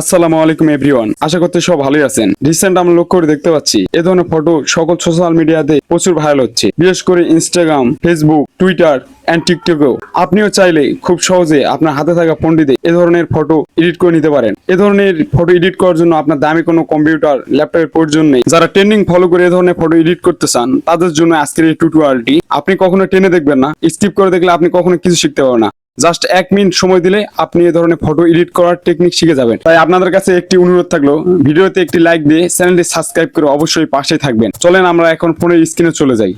আসসালামু আলাইকুম এভরিওয়ান আশা করতে সব ভালোই আছেন। রিসেন্ট আমরা লক্ষ্য করে দেখতে পাচ্ছি, এ ধরনের ফটো সকল সোশ্যাল মিডিয়াতে প্রচুর ভাইরাল হচ্ছে। বিশেষ করে ইনস্টাগ্রাম ফেসবুক টুইটার অ্যান্ড টিকটকেও আপনিও চাইলে খুব সহজে আপনার হাতে থাকা ফোনটিতে এ ধরনের ফটো এডিট করে নিতে পারেন। এ ধরনের ফটো এডিট করার জন্য আপনার দামি কোনো কম্পিউটার ল্যাপটপের প্রয়োজন নেই। যারা ট্রেন্ডিং ফলো করে এ ধরনের ফটো এডিট করতে চান, তাদের জন্য আজকের এই টিউটোরিয়ালটি আপনি কখনো টেনে দেখবেন না। স্কিপ করে দেখলে আপনি কখনো কিছু শিখতে পারবেন না। জাস্ট এক মিনিট সময় দিলে আপনি এ ধরনের ফটো এডিট করার টেকনিক শিখে যাবেন। তাই আপনাদের কাছে একটি অনুরোধ থাকল, ভিডিওতে একটি লাইক দিয়ে চ্যানেলটি সাবস্ক্রাইব করে অবশ্যই পাশে থাকবেন। চলেন আমরা এখন ফোনের স্ক্রিনে চলে যাই।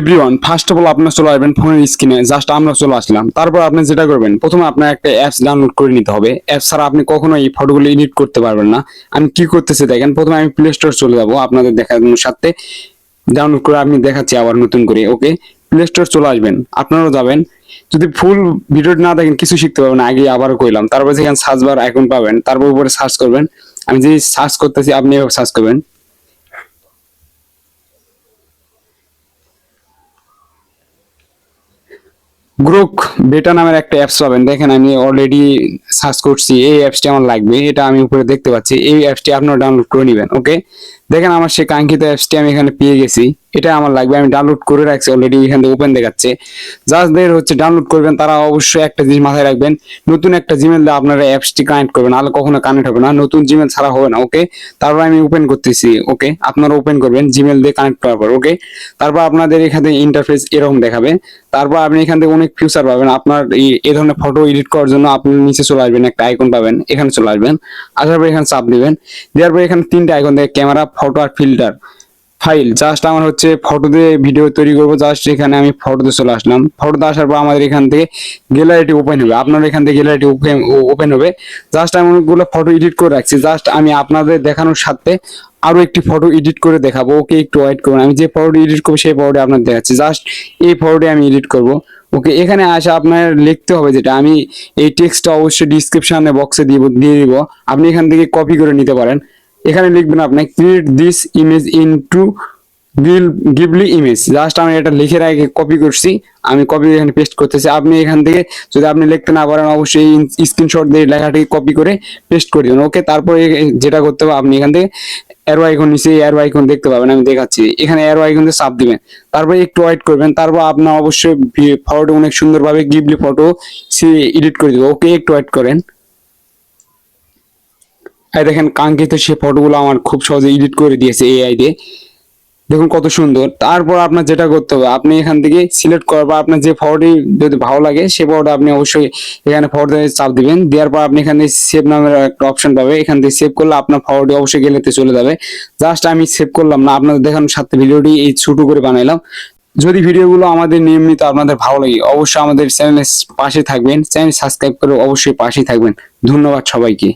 এভরিওয়ান ফার্স্ট অফ অল আপনার চলে আসবেন ফোনের স্ক্রিনে জাস্ট আমরা চলে আসলাম। তারপর আপনি যেটা করবেন, প্রথমে আপনার একটা অ্যাপস ডাউনলোড করে নিতে হবে। অ্যাপস ছাড়া আপনি কখনো এই ফটোগুলো এডিট করতে পারবেন না। আমি কি করতেছি দেখেন, প্রথমে আমি প্লে স্টোর চলে যাব আপনাদের দেখানোর সাথে। ডাউনলোড করে আমি দেখাচ্ছি আবার নতুন করে ওকে প্লে স্টোর চলে আসবেন, আপনারাও যাবেন। যদি ফুল ভিডিও না দেখেন, কিছু শিখতে পারবেন আগে আবারও কইলাম, তারপর সেখানে সার্চ বার আইকন পাবেন, তারপর উপরে সার্চ করবেন। আমি যে সার্চ করতেছি, আপনি এভাবে সার্চ করবেন। গ্রুক বেটা নামের একটা অ্যাপস পাবেন। দেখেন, আমি অলরেডি সার্চ করছি, এই অ্যাপসটি আমার লাগবে, এটা আমি উপরে দেখতে পাচ্ছি। এই অ্যাপসটি আপনারা ডাউনলোড করে নেবেন ওকে দেখেন আমার সে কাঙ্ক্ষিত অ্যাপসটি আমি এখানে পেয়ে গেছি। এটা আমার লাগবে, আমি ডাউনলোড করে রাখছি অলরেডি এখান থেকে ওপেন দেখাচ্ছে। যাদের হচ্ছে ডাউনলোড করবেন, তারা অবশ্যই একটা জিনিস মাথায় রাখবেন। নতুন একটা জিমেল দিয়ে আপনারা অ্যাপসটি কানেক্ট করবেন, নাহলে কখনো কানেক্ট হবে না। নতুন জিমেল ছাড়া হবে না ওকে তারপর আমি ওপেন করতেছি ওকে আপনারা ওপেন করবেন জিমেল দিয়ে কানেক্ট করার পর ওকে তারপর আপনাদের এখান ইন্টারফেস এরকম দেখাবে। তারপর আপনি এখান থেকে অনেক ফিউচার পাবেন। আপনার এই ধরনের ফটো এডিট করার জন্য আপনি নিচে চলে আসবেন, একটা আইকন পাবেন, এখানে চলে আসবেন। আসার পর এখানে চাপ দিবেন। দেওয়ার পর এখানে তিনটা আইকন দেখে ক্যামেরা ফটো আর ফিল্টার ফাইল জাস্ট আমার হচ্ছে ফটো দিয়ে ভিডিও তৈরি করব জাস্ট এখানে আমি ফটোতে চলে আসলাম। ফটোতে আসার পর আমাদের এখান থেকে গ্যালারিটি ওপেন হবে। আপনার এখান থেকে গ্যালারিটি ওপেন হবে। জাস্ট আমি অনেকগুলো ফটো এডিট করে রাখছি। জাস্ট আমি আপনাদের দেখানোর সাথে আরও একটি ফটো এডিট করে দেখাবো। ওকে একটু ওয়েট করুন। আমি যে ফটোটি এডিট করব, সেই ফটোটি আপনার দেখাচ্ছি। জাস্ট এই ফটোটি আমি এডিট করব। ওকে, এখানে আসা আপনার লিখতে হবে যেটা। আমি এই টেক্সটটা অবশ্যই ডিসক্রিপশানে বক্সে দিব, দিয়ে দিব। আপনি এখান থেকে কপি করে নিতে পারেন। এখানে লিখবেন আপনি ক্রিয়েট দিস ইমেজ ইনটু গিল গিভলি ইমেজ জাস্ট আমি এটা লিখে রাখে কপি করছি, আমি কপি এখানে পেস্ট করতেছি। আপনি এখান থেকে যদি আপনি লিখতে না পারেন, অবশ্যই স্ক্রিনশট দিয়ে লেখাটি কপি করে পেস্ট করে দেবেন। ওকে তারপরে যেটা করতে হবে, আপনি এখান থেকে অ্যারো আইকন নিচে অ্যারো আইকন দেখতে পাবেন, আমি দেখাচ্ছি। এখানে অ্যারো আইকন দিয়ে চাপ দিবেন। তারপরে একটু ওয়েট করবেন, তারপর আপনার অবশ্যই ফটো অনেক সুন্দরভাবে গিভলি ফটো সে এডিট করে দেবে। ওকে একটু ওয়েট করেন। এই দেখেন কাঙ্ক্ষিত সে ফটোগুলো আমার খুব সহজে এডিট করে দিয়েছে এআই দিয়ে। দেখুন কত সুন্দর। তারপর আপনার যেটা করতে হবে, আপনি এখান থেকে সিলেক্ট করার পর আপনার যে ফটোটি যদি ভালো লাগে, সে ফটোটা আপনি অবশ্যই এখানে ফটোতে চাপ দিবেন। দেওয়ার পর আপনি এখানে সেভ নামের একটা অপশন পাবে। এখান থেকে সেভ করলে আপনার ফটোটি অবশ্যই গেলেতে চলে যাবে। জাস্ট আমি সেভ করলাম না, আপনাদের দেখানোর সাথে ভিডিওটি এই ছোট করে বানাইলাম। যদি ভিডিওগুলো আমাদের নিয়মিত আপনাদের ভালো লাগে, অবশ্যই আমাদের চ্যানেলের পাশে থাকবেন। চ্যানেল সাবস্ক্রাইব করে অবশ্যই পাশে থাকবেন। ধন্যবাদ সবাইকে।